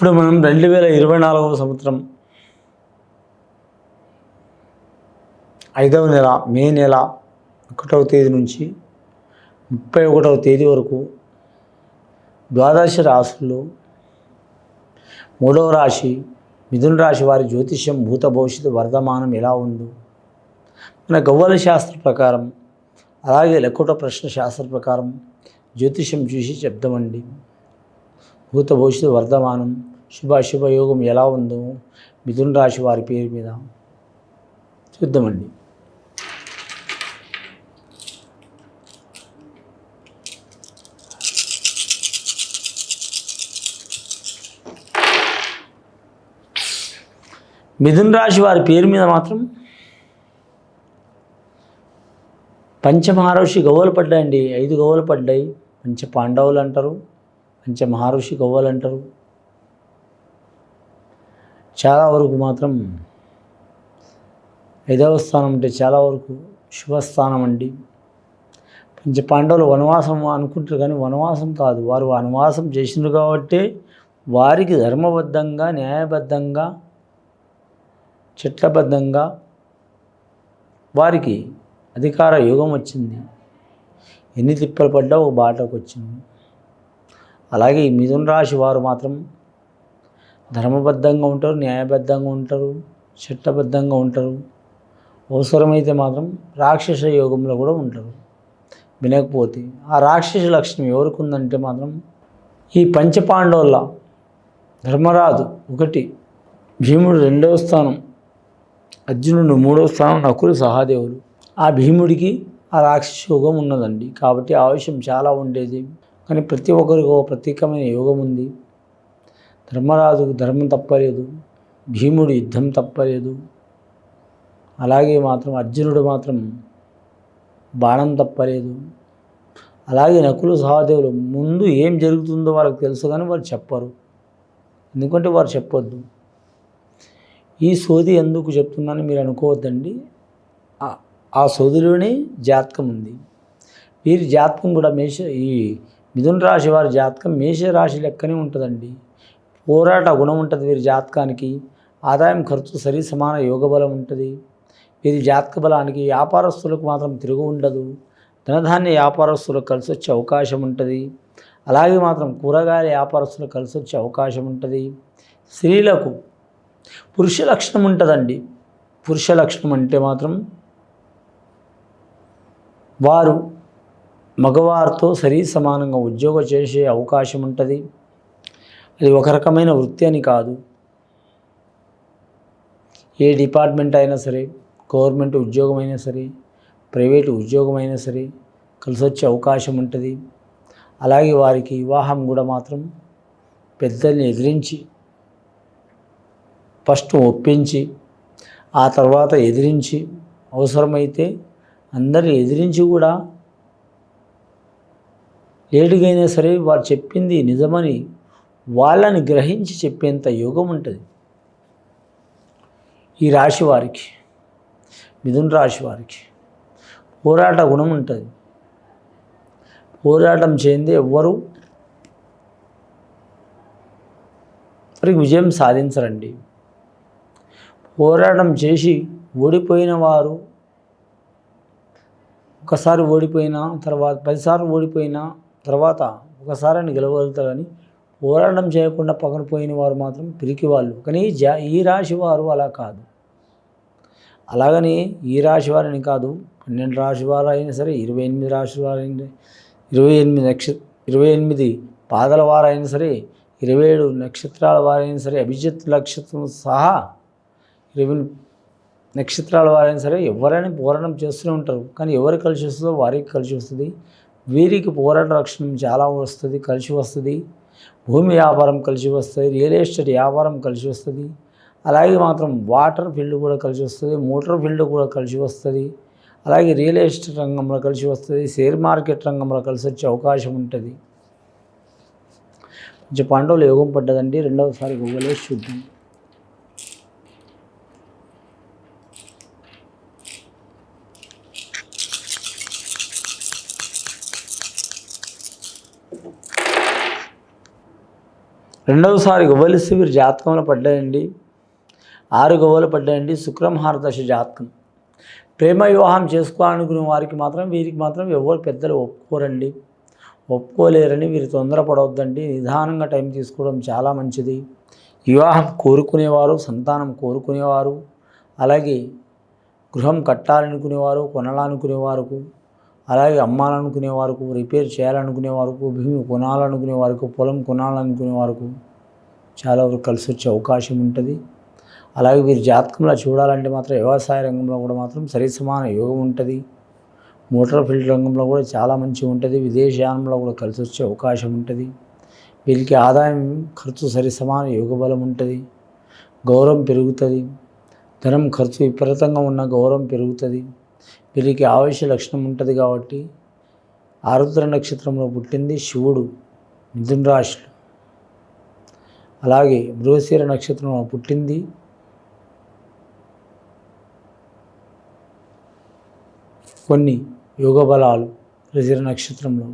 ఇప్పుడు మనం రెండు వేల ఇరవై నాలుగవ సంవత్సరం. ఐదవ నెల మే నెల ఒకటవ తేదీ నుంచి ముప్పై ఒకటవ తేదీ వరకు ద్వాదశ రాశుల్లో మూడవ రాశి మిథున రాశి వారి జ్యోతిష్యం భూత భవిష్యత్తు వర్ధమానం ఎలా ఉందో. మన గవ్వల శాస్త్ర ప్రకారం అలాగే లెక్కట ప్రశ్న శాస్త్ర ప్రకారం జ్యోతిష్యం చూసి చెప్దామండి. భూత భవిష్యత్తు వర్ధమానం శుభాశుభ యోగం ఎలా ఉందో మిథున రాశి వారి పేరు మీద చూద్దామండి. మిథున రాశి వారి పేరు మీద మాత్రం పంచమహారుషి గవ్వలు పడ్డాయండి. ఐదు గవ్వలు పడ్డాయి. పంచ పాండవులు అంటారు పంచ మహర్షి గవ్వలు అంటారు. చాలా వరకు మాత్రం ఐదవ స్థానం అంటే చాలా వరకు శుభస్థానం అండి. పంచ పాండవులు వనవాసం అనుకుంటారు కానీ వనవాసం కాదు. వారు వనవాసం చేసినారు కాబట్టి వారికి ధర్మబద్ధంగా న్యాయబద్ధంగా చట్టబద్ధంగా వారికి అధికార యోగం వచ్చింది. ఎన్ని తిప్పలు పడ్డా ఒక బాటకు వచ్చింది అలాగే ఈ మిథున రాశి వారు మాత్రం ధర్మబద్ధంగా ఉంటారు న్యాయబద్ధంగా ఉంటారు చట్టబద్ధంగా ఉంటారు. అవసరమైతే మాత్రం రాక్షస యోగంలో కూడా ఉంటారు. వినకపోతే ఆ రాక్షస లక్షణం ఎవరికి ఉందంటే మాత్రం ఈ పంచపాండవుల ధర్మరాజు ఒకటి భీముడు రెండవ స్థానం అర్జునుడు మూడవ స్థానం నకులు సహాదేవులు ఆ భీముడికి ఆ రాక్షస యోగం ఉన్నదండి. కాబట్టి ఆవశ్యం చాలా ఉండేది. కానీ ప్రతి ఒక్కరికి ఒక ప్రత్యేకమైన యోగం ఉంది. ధర్మరాజుకు ధర్మం తప్పలేదు భీముడు యుద్ధం తప్పలేదు. అలాగే మాత్రం అర్జునుడు మాత్రం బాణం తప్పలేదు. అలాగే నకులు సహదేవులు ముందు ఏం జరుగుతుందో వాళ్ళకి తెలుసు కానీ వారు చెప్పరు. ఎందుకంటే వారు చెప్పొద్దు. ఈ సోది ఎందుకు చెప్తున్నానని మీరు అనుకోవద్దండి. ఆ- ఆ సోదిలోనే జాతకం ఉంది. వీరి జాతకం కూడా మేష ఈ మిథున రాశి వారి జాతకం మేష రాశి లెక్కనే ఉంటుందండి. పోరాట గుణం ఉంటుంది వీరి జాతకానికి. ఆదాయం ఖర్చు సరి సమాన యోగ బలం ఉంటుంది. వీరి జాతక బలానికి వ్యాపారస్తులకు మాత్రం తిరుగు ఉండదు. ధనధాన్య వ్యాపారస్తులకు కలిసి వచ్చే అవకాశం ఉంటుంది. అలాగే మాత్రం కూరగాయల వ్యాపారస్తులకు కలిసి వచ్చే అవకాశం ఉంటుంది. స్త్రీలకు పురుష లక్షణం ఉంటుందండి. పురుష లక్షణం అంటే మాత్రం వారు మగవారితో సరి సమానంగా ఉద్యోగం చేసే అవకాశం ఉంటుంది. అది ఒక రకమైన వృత్తి అని కాదు. ఏ డిపార్ట్మెంట్ అయినా సరే గవర్నమెంట్ ఉద్యోగం అయినా సరే ప్రైవేటు ఉద్యోగం అయినా సరే కలిసి వచ్చే అవకాశం ఉంటుంది. అలాగే వారికి వివాహం కూడా మాత్రం పెద్దల్ని ఎదిరించి ఫస్ట్ ఒప్పించి ఆ తర్వాత ఎదిరించి అవసరమైతే అందరిని ఎదిరించి కూడా లేటుగా అయినా సరే వారు చెప్పింది నిజమని వాళ్ళని గ్రహించి చెప్పేంత యోగం ఉంటుంది. ఈ రాశి వారికి మిథున రాశి వారికి పోరాట గుణం ఉంటుంది. పోరాటం చేయండి ఎవ్వరు వారికి విజయం సాధించరండి. పోరాటం చేసి ఓడిపోయిన వారు ఒకసారి ఓడిపోయిన తర్వాత పదిసార్లు ఓడిపోయిన తర్వాత ఒకసారి గెలవగలుగుతారని పోరాటం చేయకుండా పక్కన పోయిన వారు మాత్రం పిరికి వాళ్ళు కానీ జా ఈ రాశి వారు అలా కాదు. అలాగని ఈ రాశి వారిని కాదు పన్నెండు రాశి వారు అయినా సరే ఇరవై ఎనిమిది రాశి వారు అయినా ఇరవై ఎనిమిది నక్ష ఇరవై ఎనిమిది పాదల వారైనా సరే ఇరవై ఏడు నక్షత్రాల వారైనా సరే అభిజిత్ నక్షత్రం సహా ఇరవై నక్షత్రాల వారైనా సరే ఎవరైనా పోరాటం చేస్తూనే ఉంటారు. కానీ ఎవరు కలిసి వస్తుందో వారికి కలిసి వస్తుంది. వీరికి పోరాట రక్షణ చాలా వస్తుంది కలిసి వస్తుంది. భూమి వ్యాపారం కలిసి వస్తుంది రియల్ ఎస్టేట్ వ్యాపారం కలిసి వస్తుంది. అలాగే మాత్రం వాటర్ ఫీల్డ్ కూడా కలిసి వస్తుంది మోటార్ ఫీల్డ్ కూడా కలిసి వస్తుంది. అలాగే రియల్ ఎస్టేట్ రంగంలో కలిసి వస్తుంది షేర్ మార్కెట్ రంగంలో కలిసి వచ్చే అవకాశం ఉంటుంది. కొంచెం పాండవులు యోగం పడ్డదండి. రెండవసారి గూగులే చూద్దాం. రెండవసారి గవ్వలిస్తే వీరు జాతకంలో పడ్డాయండి ఆరు గవ్వలు పడ్డాయండి శుక్రమహారదశ జాతకం. ప్రేమ వివాహం చేసుకోవాలనుకునే వారికి మాత్రం వీరికి మాత్రం ఎవరు పెద్దలు ఒప్పుకోరండి. ఒప్పుకోలేరని వీరు తొందరపడవద్దండి. నిదానంగా టైం తీసుకోవడం చాలా మంచిది. వివాహం కోరుకునేవారు సంతానం కోరుకునేవారు. అలాగే గృహం కట్టాలనుకునేవారు కొనాలనుకునేవారు అలాగే అమ్మాలనుకునే వరకు రిపేర్ చేయాలనుకునే వరకు భూమి కొనాలనుకునే వారికి పొలం కొనాలనుకునే వరకు చాలా వరకు కలిసి వచ్చే అవకాశం ఉంటుంది. అలాగే వీరి జాతకంలో చూడాలంటే మాత్రం వ్యవసాయ రంగంలో కూడా మాత్రం సరిసమాన యోగం ఉంటుంది. మోటార్ ఫీల్డ్ రంగంలో కూడా చాలా మంచిగా ఉంటుంది. విదేశయానంలో కూడా కలిసి వచ్చే అవకాశం ఉంటుంది. వీరికి ఆదాయం ఖర్చు సరిసమాన యోగ బలం ఉంటుంది. గౌరవం పెరుగుతుంది. ధనం ఖర్చు విపరీతంగా ఉన్న గౌరవం పెరుగుతుంది. వీరికి ఆవేశ లక్షణం ఉంటుంది కాబట్టి ఆరుద్ర నక్షత్రంలో పుట్టింది శివుడు మిథున్ రాశులు అలాగే బృహశీర నక్షత్రంలో పుట్టింది కొన్ని యోగ బలాలు రిజర నక్షత్రంలో.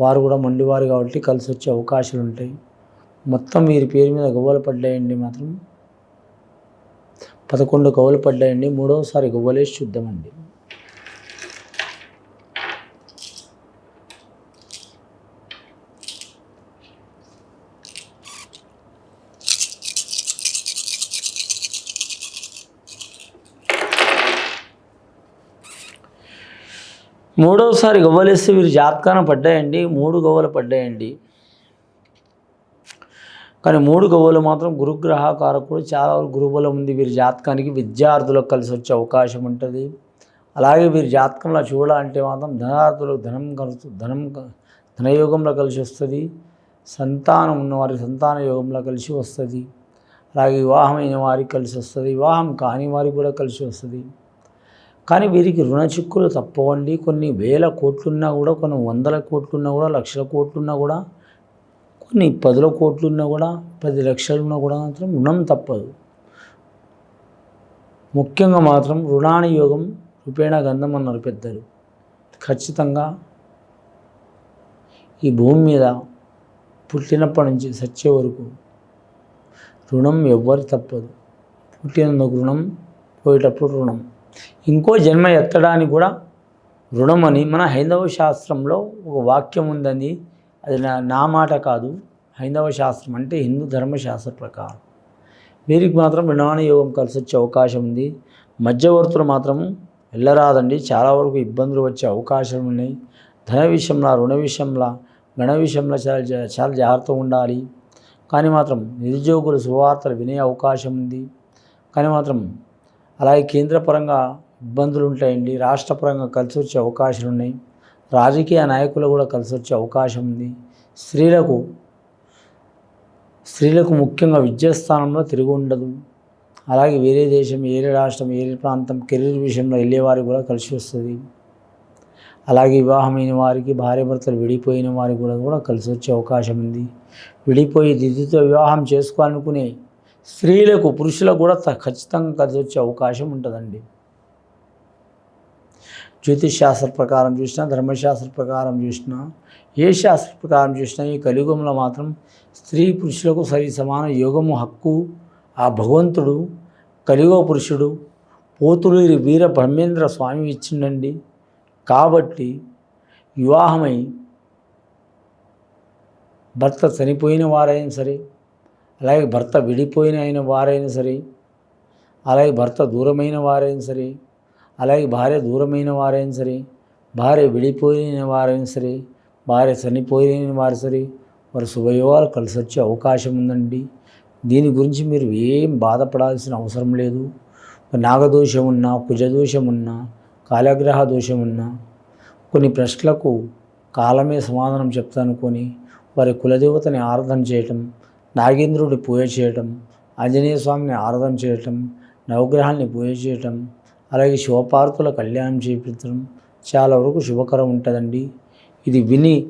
వారు కూడా మండివారు కాబట్టి కలిసి వచ్చే అవకాశాలు ఉంటాయి మొత్తం వీరి పేరు మీద గవ్వలు పడ్డాయండి మాత్రం. పదకొండు గవ్వలు పడ్డాయండి. మూడవసారి గవ్వలేసి చూద్దామండి. మూడవసారి గవ్వలేస్తే వీరు జాతకాన పడ్డాయండి మూడు గవ్వలు పడ్డాయండి. కానీ మూడు గవ్వలు మాత్రం గురుగ్రహ కారకుడు చాలా గురుబలం ఉంది. వీరి జాతకానికి విద్యార్థులకు కలిసి వచ్చే అవకాశం ఉంటుంది. అలాగే వీరి జాతకంలో చూడాలంటే మాత్రం ధనార్థులకు ధనం కలుస్తుంది ధనం ధనయోగంలో కలిసి వస్తుంది. సంతానం ఉన్నవారి సంతాన యోగంలో కలిసి వస్తుంది. అలాగే వివాహమైన వారికి కలిసి వస్తుంది. వివాహం కాని వారికి కూడా కలిసి వస్తుంది. కానీ వీరికి రుణ చిక్కులు తప్పవండి. కొన్ని వేల కోట్లున్నా కూడా కొన్ని వందల కోట్లున్నా కూడా లక్షల కోట్లున్నా కూడా కొన్ని పదుల కోట్లున్నా కూడా పది లక్షలున్నా కూడా మాత్రం రుణం తప్పదు. ముఖ్యంగా మాత్రం రుణాని యోగం రూపేణ గంధం అన్నారు పెద్దలు. ఖచ్చితంగా ఈ భూమి మీద పుట్టినప్పటి నుంచి సచ్చే వరకు రుణం ఎవ్వరు తప్పదు. పుట్టినందుకు రుణం పోయేటప్పుడు రుణం. ఇంకో జన్మ ఎత్తడానికి కూడా రుణమని మన హైందవ శాస్త్రంలో ఒక వాక్యం ఉందని అది నా నా మాట కాదు. హైందవ శాస్త్రం అంటే హిందూ ధర్మశాస్త్ర ప్రకారం. వీరికి మాత్రం రుణాన యోగం కలిసి వచ్చే అవకాశం ఉంది. మధ్యవర్తులు మాత్రం వెళ్ళరాదండి చాలా వరకు ఇబ్బందులు వచ్చే అవకాశాలు ఉన్నాయి. ధన విషయంలో రుణ విషయంలో గణ విషయంలో చాలా చాలా జాగ్రత్తగా ఉండాలి. కానీ మాత్రం నిరుద్యోగులు శుభవార్తలు వినే అవకాశం ఉంది. కానీ మాత్రం అలాగే కేంద్ర పరంగా ఇబ్బందులు ఉంటాయండి. రాష్ట్ర పరంగా కలిసి వచ్చే అవకాశాలు ఉన్నాయి. రాజకీయ నాయకులు కూడా కలిసి వచ్చే అవకాశం ఉంది. స్త్రీలకు స్త్రీలకు ముఖ్యంగా విద్యాస్థానంలో తిరిగి ఉండదు. అలాగే వేరే దేశం వేరే రాష్ట్రం వేరే ప్రాంతం కెరీర్ విషయంలో వెళ్ళేవారికి కూడా కలిసి వస్తుంది. అలాగే వివాహమైన వారికి భార్యాభర్తలు విడిపోయిన వారికి కూడా కూడా కలిసి వచ్చే అవకాశం ఉంది. విడిపోయి దిద్దుతో వివాహం చేసుకోవాలనుకునే స్త్రీలకు పురుషులకు కూడా త- ఖచ్చితంగా కలిసి వచ్చే అవకాశం ఉంటుందండి. జ్యోతిష్ శాస్త్ర ప్రకారం చూసినా ధర్మశాస్త్ర ప్రకారం చూసినా ఏ శాస్త్ర ప్రకారం చూసినా ఈ కలియుగంలో మాత్రం స్త్రీ పురుషులకు సరి సమాన యోగము హక్కు ఆ భగవంతుడు కలియుగ పురుషుడు పోతులూరి వీర బ్రహ్మేంద్ర స్వామి ఇచ్చిండండి. కాబట్టి వివాహమై భర్త చనిపోయిన వారైనా సరే అలాగే భర్త విడిపోయిన అయిన వారైనా సరే అలాగే భర్త దూరమైన వారైనా సరే అలాగే భార్య దూరమైన వారైనా సరే భార్య విడిపోయిన వారైనా సరే భార్య చనిపోయిన వారు సరే వారి శుభయోగాలు కలిసి వచ్చే అవకాశం ఉందండి. దీని గురించి మీరు ఏం బాధపడాల్సిన అవసరం లేదు. నాగదోషం ఉన్నా కుజదోషం ఉన్నా కాలగ్రహ దోషం ఉన్నా కొన్ని ప్రశ్నలకు కాలమే సమాధానం చెప్తానుకొని వారి కులదేవతని ఆరాధన చేయటం నాగేంద్రుడి పూజ చేయటం ఆంజనేయ స్వామిని ఆరాధన చేయటం నవగ్రహాల్ని పూజ చేయటం అలాగే శివపార్కుల కళ్యాణం చేపించడం చాలా వరకు శుభకరం ఉంటుందండి. ఇది విని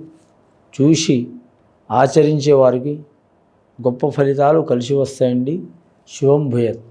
చూసి ఆచరించే వారికి గొప్ప ఫలితాలు కలిసి వస్తాయండి. శివం భూయత్.